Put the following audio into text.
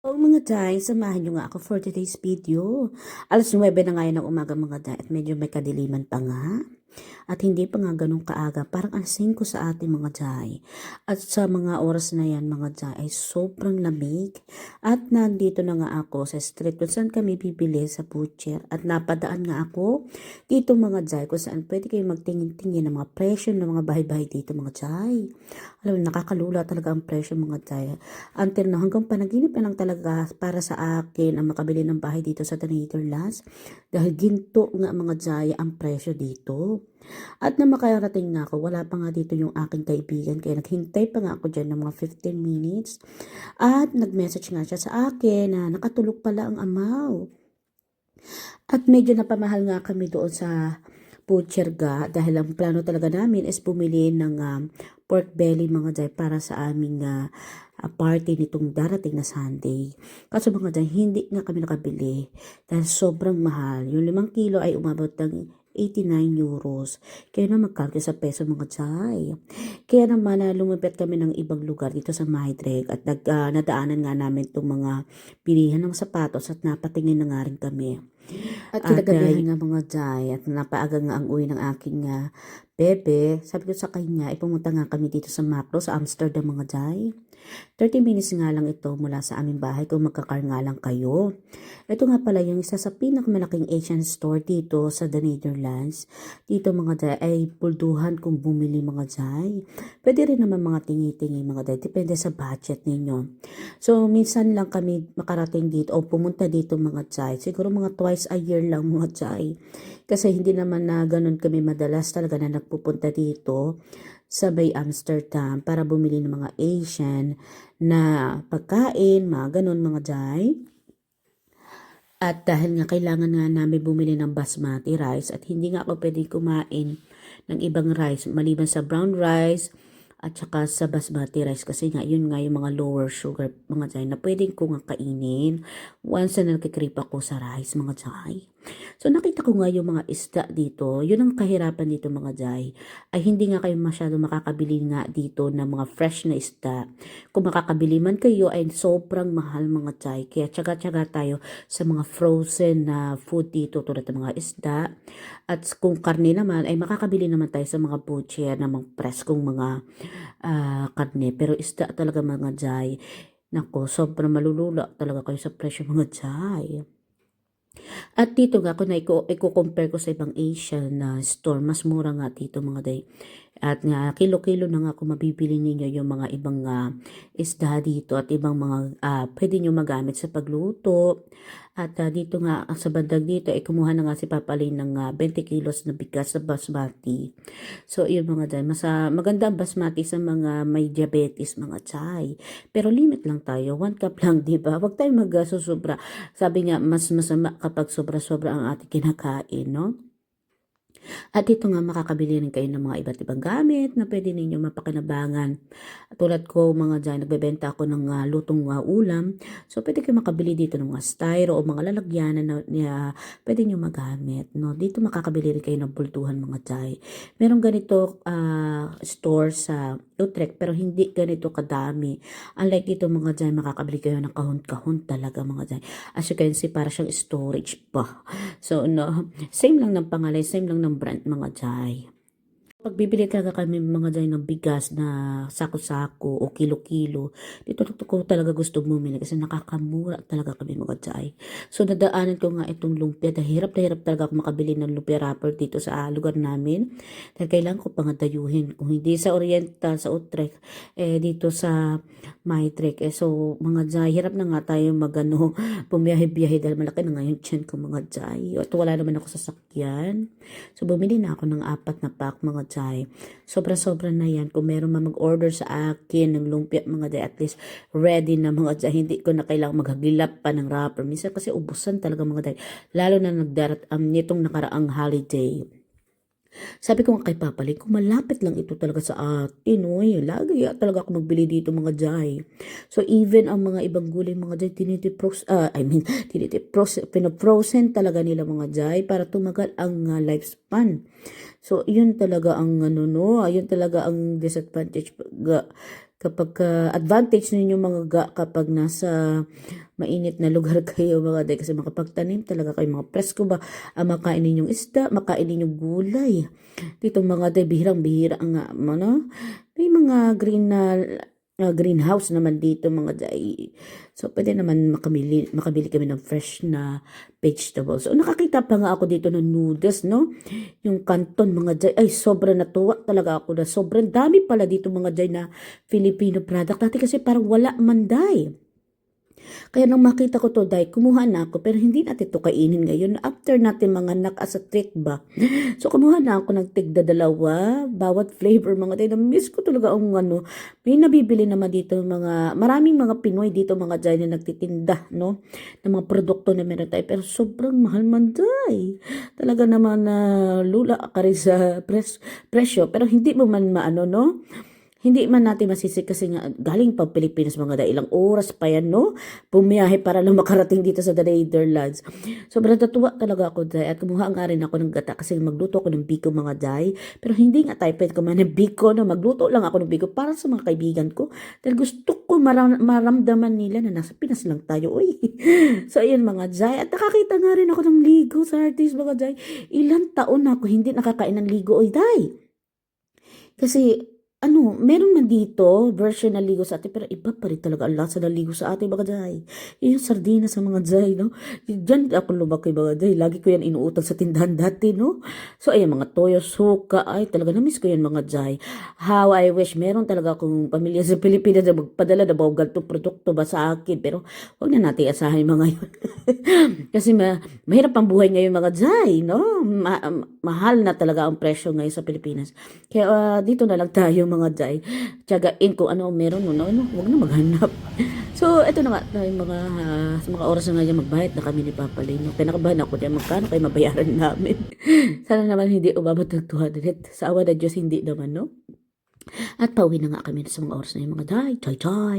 Oh, mga day, samahan niyo nga ako for today's video. Alas 9 na ngayon ng umaga mga day at medyo may kadiliman pa nga. At hindi pa nga ganun kaaga, parang alas 5 sa ating mga day. At sa mga oras na yan mga day ay sobrang lamig. At nandito na nga ako sa street kung saan kami bibili sa butcher. At napadaan nga ako dito mga day kung saan pwede kayo magtingin-tingin ng mga presyo ng mga bahay-bahay dito mga day. Alam mo, nakakalula talaga ang presyo mga day. Until na hanggang panaginip na lang talaga para sa akin ang makabili ng bahay dito sa The Netherlands. Dahil ginto nga mga day ang presyo dito. At na makarating nga ako, wala pa nga dito yung aking kaibigan. Kaya naghintay pa nga ako dyan ng mga 15 minutes. At nag-message nga siya sa akin na nakatulog pala ang amaw. At medyo napamahal nga kami doon sa butcher ga dahil ang plano talaga namin is bumili ng um, pork belly mga day para sa aming uh, party nitong darating na Sunday. Kaso mga day, hindi nga kami nakabili dahil sobrang mahal. Yung limang kilo ay umabot ng 89 euros. Kaya na magkalkil sa peso mga chay. Kaya naman na lumipit kami ng ibang lugar dito sa Maidreg at nag, uh, nadaanan nga namin itong mga bilihan ng sapatos at napatingin na nga rin kami. At kinagabihan nga mga jay at napaaga nga ang uwi ng aking uh, bebe. Sabi ko sa kanya, ipumunta nga kami dito sa Macro sa Amsterdam mga jay. 30 minutes nga lang ito mula sa aming bahay kung magkakar nga lang kayo. Ito nga pala yung isa sa pinakamalaking Asian store dito sa The Netherlands. Dito mga day ay pulduhan kung bumili mga day. Pwede rin naman mga tingi-tingi mga day. Depende sa budget ninyo. So minsan lang kami makarating dito o pumunta dito mga day. Siguro mga twice a year lang mga day. Kasi hindi naman na ganun kami madalas talaga na nagpupunta dito sa Bay Amsterdam para bumili ng mga Asian na pagkain, mga ganun mga jay. At dahil nga kailangan nga namin bumili ng basmati rice at hindi nga ako pwedeng kumain ng ibang rice maliban sa brown rice at saka sa basmati rice kasi nga yun nga yung mga lower sugar mga jay na pwedeng ko nga kainin once na nagkikrip ako sa rice mga jay. So nakita ko nga yung mga isda dito, yun ang kahirapan dito mga jay, ay hindi nga kayo masyado makakabili nga dito ng mga fresh na isda. Kung makakabili man kayo ay sobrang mahal mga jay, kaya tsaga-tsaga tayo sa mga frozen na food dito tulad ng mga isda. At kung karne naman ay makakabili naman tayo sa mga butcher na mga preskong mga uh, karne. Pero isda talaga mga jay, nako sobrang malulula talaga kayo sa presyo mga jay. At dito nga, kung i-compare ko sa ibang Asian na uh, store, mas mura nga dito mga day. At nga, kilo-kilo na nga kung mabibili ninyo yung mga ibang uh, isda dito at ibang mga uh, pwede nyo magamit sa pagluto. At uh, dito nga, sa bandag dito, ay eh, kumuha na nga si Papalin ng uh, 20 kilos na bigas sa basmati. So, yun mga day. Mas, uh, maganda ang basmati sa mga may diabetes, mga chay. Pero limit lang tayo. One cup lang, di ba? Huwag tayong mag-susubra. Sabi nga, mas masama kapag sobra-sobra ang ating kinakain, no? At dito nga makakabili rin kayo ng mga iba't ibang gamit na pwede ninyo mapakinabangan. Tulad ko mga dyan, nagbebenta ako ng uh, lutong uh, ulam. So pwede kayo makabili dito ng mga styro o mga lalagyanan na uh, pwede nyo magamit. No? Dito makakabili rin kayo ng bultuhan mga jay. Meron ganito uh, store sa Utrecht pero hindi ganito kadami. Unlike dito mga dyan, makakabili kayo ng kahon-kahon talaga mga dyan. As you can see, para siyang storage pa. So no, same lang ng pangalan, same lang ng brand mga jay. Pagbibili talaga kami mga jay ng bigas na sako-sako o kilo-kilo, dito ko talaga gusto bumili kasi nakakamura talaga kami mga jay. So nadaanan ko nga itong lumpia, dahil hirap na hirap talaga ako makabili ng lumpia wrapper dito sa lugar namin. Dahil kailangan ko pang dayuhin. Kung hindi sa Oriental, sa Utrecht, eh dito sa Maitrek. Eh so mga jay, hirap na nga tayo magano, bumiyahe-biyahe dahil malaki na nga yung chan ko mga jay. At wala naman ako sa sakyan. So bumili na ako ng apat na pack mga chay. Sobra-sobra na yan. Kung meron man mag-order sa akin ng lumpia mga day, at least ready na mga day. Hindi ko na kailangang maghagilap pa ng wrapper. Minsan kasi ubusan talaga mga day. Lalo na nagdarat um, nitong nakaraang holiday. Sabi ko nga kay Papali, kung malapit lang ito talaga sa atin, oy, lagi talaga ako magbili dito mga jay. So even ang mga ibang gulay mga jay, tinitipros, uh, I mean, tinitipros, pinaprosen talaga nila mga jay para tumagal ang uh, lifespan. So yun talaga ang ano no, yun talaga ang disadvantage kapag uh, advantage ninyo mga ga kapag nasa mainit na lugar kayo mga day kasi makapagtanim talaga kayo mga presko ba ang makain ninyong isda, makain ninyong gulay. Dito mga day bihirang bihira nga ano, may mga green na uh, greenhouse naman dito mga day. So pwede naman makabili, makabili kami ng fresh na vegetables. So nakakita pa nga ako dito ng noodles, no? Yung canton mga day. Ay, sobrang natuwa talaga ako na sobrang dami pala dito mga day na Filipino product. Dati kasi parang wala man day. Kaya nang makita ko to, day, kumuha na ako. Pero hindi natin to kainin ngayon. After natin mga nak as a treat ba. So, kumuha na ako ng tigda dalawa. Bawat flavor mga day. Na-miss ko talaga ang ano. May nabibili naman dito mga, maraming mga Pinoy dito mga day na nagtitinda, no? Ng mga produkto na meron tayo. Pero sobrang mahal man day. Talaga naman na lula ka rin sa pres, presyo. Pero hindi mo man maano, no? Hindi man natin masisi kasi nga galing pa Pilipinas mga da ilang oras pa yan no? Pumiyahe para lang makarating dito sa The Netherlands. Sobrang natuwa talaga ako day. At kumuha nga rin ako ng gata kasi magluto ako ng biko mga day. Pero hindi nga tayo pwede kumain ng biko no? Magluto lang ako ng biko para sa mga kaibigan ko. Dahil gusto ko maram- maramdaman nila na nasa Pinas lang tayo uy. so ayun mga day. At nakakita nga rin ako ng ligo sa artist mga day. Ilang taon na ako hindi nakakain ng ligo oy day. Kasi ano, meron man dito, version na ligo sa atin, pero iba pa rin talaga ang lasa ng ligo sa atin, mga day. Yung sardina sa mga day, no? Diyan ako lumaki, mga day. Lagi ko yan inuutang sa tindahan dati, no? So, ayan, mga toyo, suka, ay, talaga, na-miss ko yan, mga day. How I wish, meron talaga akong pamilya sa Pilipinas na magpadala na bawa ganitong produkto ba sa akin, pero huwag na natin asahin mga yun. Kasi ma mahirap ang buhay ngayon, mga day, no? Ma- mahal na talaga ang presyo ngayon sa Pilipinas. Kaya ah, dito na lang tayo mga day. Tiyagain kung ano meron no, no, wag na maghanap. So, ito na nga, yung mga, ah, sa mga oras na nga yan, magbayad na kami ni Papa Lino. Kaya nakabahan ako diyan, magkano kayo mabayaran namin. Sana naman hindi umabot ng 200. Sa awa na Diyos, hindi naman, no? At pauwi na nga kami sa mga oras na yung mga day. Choy, choy.